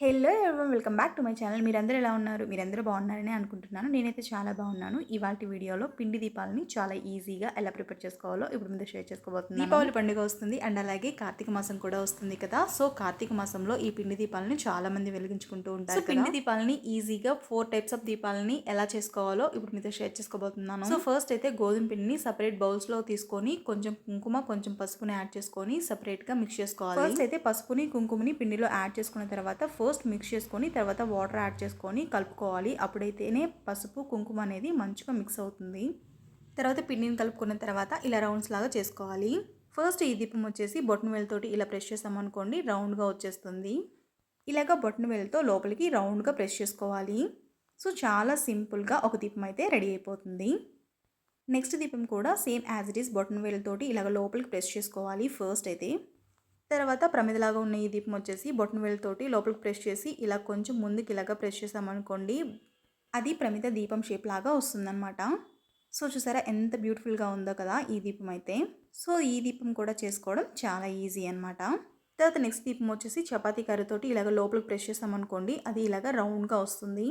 Hello everyone welcome back to my channel. మీరందరూ ఎలా ఉన్నారు? మీరందరూ బాగున్నారని అనుకుంటున్నాను. నేనైతే చాలా బాగున్నాను. ఇవాళ వీడియోలో పిండి దీపాలని చాలా ఈజీగా ఎలా ప్రిపేర్ చేసుకోవాలో ఇప్పుడు ముందు షేర్ చేసుకోబోతున్నాను. దీపావళి పండుగ వస్తుంది అండ్ అలాగే కార్తీక మాసం కూడా వస్తుంది కదా. సో కార్తీక మాసంలో ఈ పిండి దీపాలని చాలా మంది వెలిగించుకుంటూ ఉంటారు పిండి దీపాలని ఈజీగా ఫోర్ టైప్స్ ఆఫ్ దీపాలని ఎలా చేసుకోవాలో ఇప్పుడు మీతో షేర్ చేసుకోబోతున్నాను. సో ఫస్ట్ అయితే గోధుమ పిండిని సపరేట్ బౌల్స్లో తీసుకొని కొంచెం కుంకుమ కొంచెం పసుపుని యాడ్ చేసుకొని సపరేట్గా మిక్స్ చేసుకోవాలి. ఫస్ట్ అయితే పసుపుని కుంకుమని పిండిలో యాడ్ చేసుకున్న తర్వాత ఫస్ట్ మిక్స్ చేసుకొని తర్వాత వాటర్ యాడ్ చేసుకొని కలుపుకోవాలి. అప్పుడైతేనే పసుపు కుంకుమ అనేది మంచిగా మిక్స్ అవుతుంది. తర్వాత పిండిని కలుపుకున్న తర్వాత ఇలా రౌండ్స్ లాగా చేసుకోవాలి. ఫస్ట్ ఈ దీపం వచ్చేసి బొట్టన వేలతోటి ఇలా ప్రెస్ చేసామనుకోండి రౌండ్గా వచ్చేస్తుంది. ఇలాగ బొట్టన వేలతో లోపలికి రౌండ్గా ప్రెస్ చేసుకోవాలి. సో చాలా సింపుల్గా ఒక దీపం అయితే రెడీ అయిపోతుంది. నెక్స్ట్ దీపం కూడా సేమ్ యాజ్ ఇట్ ఈస్ బొట్టన వేలతోటి ఇలాగ లోపలికి ప్రెస్ చేసుకోవాలి ఫస్ట్ అయితే. తర్వాత ప్రమిదలాగా ఉన్న ఈ దీపం వచ్చేసి బొట్టన వేలుతోటి లోపలికి ప్రెస్ చేసి ఇలా కొంచెం ముందుకు ఇలాగా ప్రెస్ చేసామనుకోండి అది ప్రమిద దీపం షేప్ లాగా వస్తుందన్నమాట. సో చూసారా ఎంత బ్యూటిఫుల్గా ఉందో కదా ఈ దీపం అయితే. సో ఈ దీపం కూడా చేసుకోవడం చాలా ఈజీ అనమాట తర్వాత నెక్స్ట్ దీపం వచ్చేసి చపాతీ కర్రీతోటి ఇలాగ లోపలికి ప్రెస్ చేసామనుకోండి అది ఇలాగ రౌండ్గా వస్తుంది.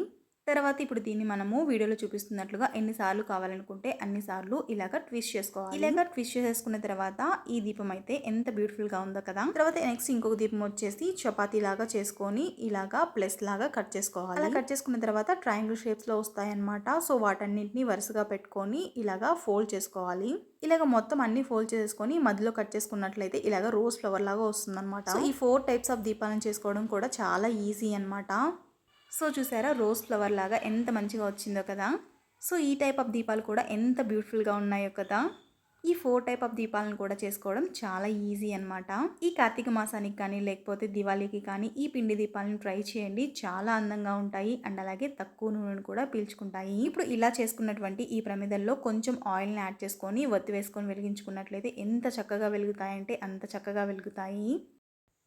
తర్వాత ఇప్పుడు దీన్ని మనము వీడియోలో చూపిస్తున్నట్లుగా ఎన్నిసార్లు కావాలనుకుంటే అన్నిసార్లు ఇలాగ ట్విస్ట్ చేసుకోవాలి. ఇలాగ ట్విస్ట్ చేసుకున్న తర్వాత ఈ దీపం అయితే ఎంత బ్యూటిఫుల్గా ఉందో కదా. తర్వాత నెక్స్ట్ ఇంకొక దీపం వచ్చేసి చపాతీ లాగా చేసుకొని ఇలాగా ప్లస్ లాగా కట్ చేసుకోవాలి. అలా కట్ చేసుకున్న తర్వాత ట్రయాంగిల్ షేప్స్లో వస్తాయన్నమాట. సో వాటన్నింటిని వరుసగా పెట్టుకొని ఇలాగా ఫోల్డ్ చేసుకోవాలి. ఇలాగ మొత్తం అన్ని ఫోల్డ్ చేసుకొని మధ్యలో కట్ చేసుకున్నట్లయితే ఇలాగ రోజ్ ఫ్లవర్ లాగా వస్తుంది అనమాట ఈ ఫోర్ టైప్స్ ఆఫ్ దీపాలను చేసుకోవడం కూడా చాలా ఈజీ అనమాట సో చూసారా రోజ్ ఫ్లవర్ లాగా ఎంత మంచిగా వచ్చిందో కదా? సో ఈ టైప్ ఆఫ్ దీపాలు కూడా ఎంత బ్యూటిఫుల్గా ఉన్నాయో కదా? ఈ ఫోర్ టైప్ ఆఫ్ దీపాలను కూడా చేసుకోవడం చాలా ఈజీ అనమాట ఈ కార్తీక మాసానికి కానీ లేకపోతే దివాళీకి కానీ ఈ పిండి దీపాలను ట్రై చేయండి. చాలా అందంగా ఉంటాయి అండ్ అలాగే తక్కువ నూనెను కూడా పీల్చుకుంటాయి. ఇప్పుడు ఇలా చేసుకున్నటువంటి ఈ ప్రమిదల్లో కొంచెం ఆయిల్ని యాడ్ చేసుకొని ఒత్తి వేసుకొని వెలిగించుకున్నట్లయితే ఎంత చక్కగా వెలుగుతాయంటే అంత చక్కగా వెలుగుతాయి.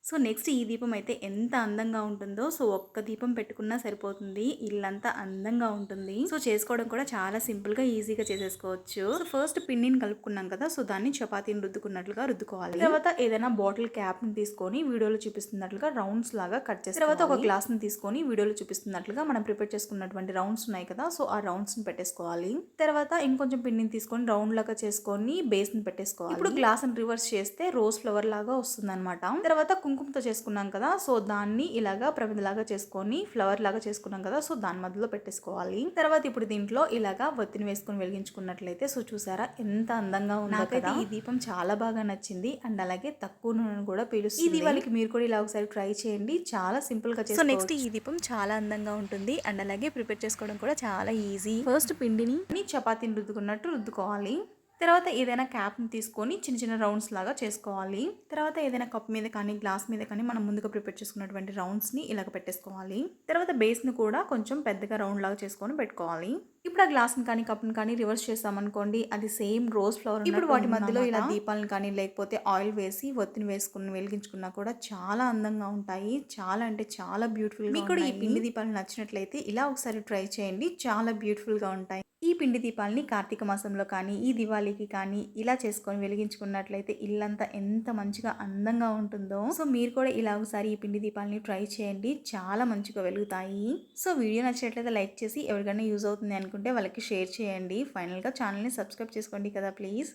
సో నెక్స్ట్ ఈ దీపం అయితే ఎంత అందంగా ఉంటుందో సో ఒక్క దీపం పెట్టుకున్నా సరిపోతుంది. ఇల్లంతా అందంగా ఉంటుంది. సో చేసుకోవడం కూడా చాలా సింపుల్గా ఈజీగా చేసేసుకోవచ్చు. సో ఫస్ట్ పిండిని కలుపుకున్నాం కదా సో దాన్ని చపాతీని రుద్దుకున్నట్లుగా రుద్దుకోవాలి. తర్వాత ఏదైనా బాటిల్ క్యాప్ని తీసుకొని వీడియోలో చూపిస్తున్నట్లుగా రౌండ్స్ లాగా కట్ చేసి తర్వాత ఒక గ్లాస్ని తీసుకొని వీడియోలో చూపిస్తున్నట్లుగా మనం ప్రిపేర్ చేసుకున్నటువంటి రౌండ్స్ ఉన్నాయి కదా సో ఆ రౌండ్స్ని పెట్టేసుకోవాలి. తర్వాత ఇంకొంచెం పిండిని తీసుకొని రౌండ్ లాగా చేసుకొని బేస్ని పెట్టేసుకోవాలి. ఇప్పుడు గ్లాస్ని రివర్స్ చేస్తే రోజ్ ఫ్లవర్ లాగా వస్తుంది అనమాట తర్వాత కుంకుమతో చేసుకున్నాం కదా సో దాన్ని ఇలాగా ప్రమిదలాగా చేసుకొని ఫ్లవర్ లాగా చేసుకున్నాం కదా సో దాని మధ్యలో పెట్టేసుకోవాలి. తర్వాత ఇప్పుడు దీంట్లో ఇలాగా ఒత్తిని వేసుకొని వెలిగించుకున్నట్లయితే సో చూసారా ఎంత అందంగా ఉందో కదా. ఈ దీపం చాలా బాగా నచ్చింది. అండ్ అలాగే తక్కువ నూనె కూడా పీలుస్తుంది. ఈ దీపాలకి మీరు కూడా ఇలా ఒకసారి ట్రై చేయండి. చాలా సింపుల్గా సో నెక్స్ట్ ఈ దీపం చాలా అందంగా ఉంటుంది. అండ్ అలాగే ప్రిపేర్ చేసుకోవడం కూడా చాలా ఈజీ. ఫస్ట్ పిండిని చపాతీని రుద్దుకున్నట్టు రుద్దుకోవాలి. తర్వాత ఏదైనా క్యాప్ని తీసుకొని చిన్న చిన్న రౌండ్స్ లాగా చేసుకోవాలి. తర్వాత ఏదైనా కప్ మీద కానీ గ్లాస్ మీద కానీ మనం ముందుగా ప్రిపేర్ చేసుకున్నటువంటి రౌండ్స్ని ఇలాగ పెట్టేసుకోవాలి. తర్వాత బేస్ని కూడా కొంచెం పెద్దగా రౌండ్ లాగా చేసుకొని పెట్టుకోవాలి. ఇప్పుడు ఆ గ్లాస్ని కానీ కప్ని కానీ రివర్స్ చేసామనుకోండి అది సేమ్ రోజ్ ఫ్లవర్ ఇప్పుడు వాటి మధ్యలో ఇలా దీపాలను కానీ లేకపోతే ఆయిల్ వేసి ఒత్తిని వేసుకుని వెలిగించుకున్నా కూడా చాలా అందంగా ఉంటాయి. చాలా అంటే చాలా బ్యూటిఫుల్ మీకు కూడా ఈ పిండి దీపాలు నచ్చినట్లయితే ఇలా ఒకసారి ట్రై చేయండి. చాలా బ్యూటిఫుల్గా ఉంటాయి. ఈ పిండి దీపాలని కార్తీక మాసంలో కానీ ఈ దివాళీకి కానీ ఇలా చేసుకొని వెలిగించుకున్నట్లయితే ఇల్లంతా ఎంత మంచిగా అందంగా ఉంటుందో. సో మీరు కూడా ఇలా ఒకసారి ఈ పిండి దీపాలని ట్రై చేయండి. చాలా మంచిగా వెలుగుతాయి. సో వీడియో నచ్చినట్లయితే లైక్ చేసి ఎవరికైనా యూజ్ అవుతుంది అనుకుంటే వాళ్ళకి షేర్ చేయండి. ఫైనల్గా ఛానల్ని సబ్స్క్రైబ్ చేసుకోండి కదా ప్లీజ్.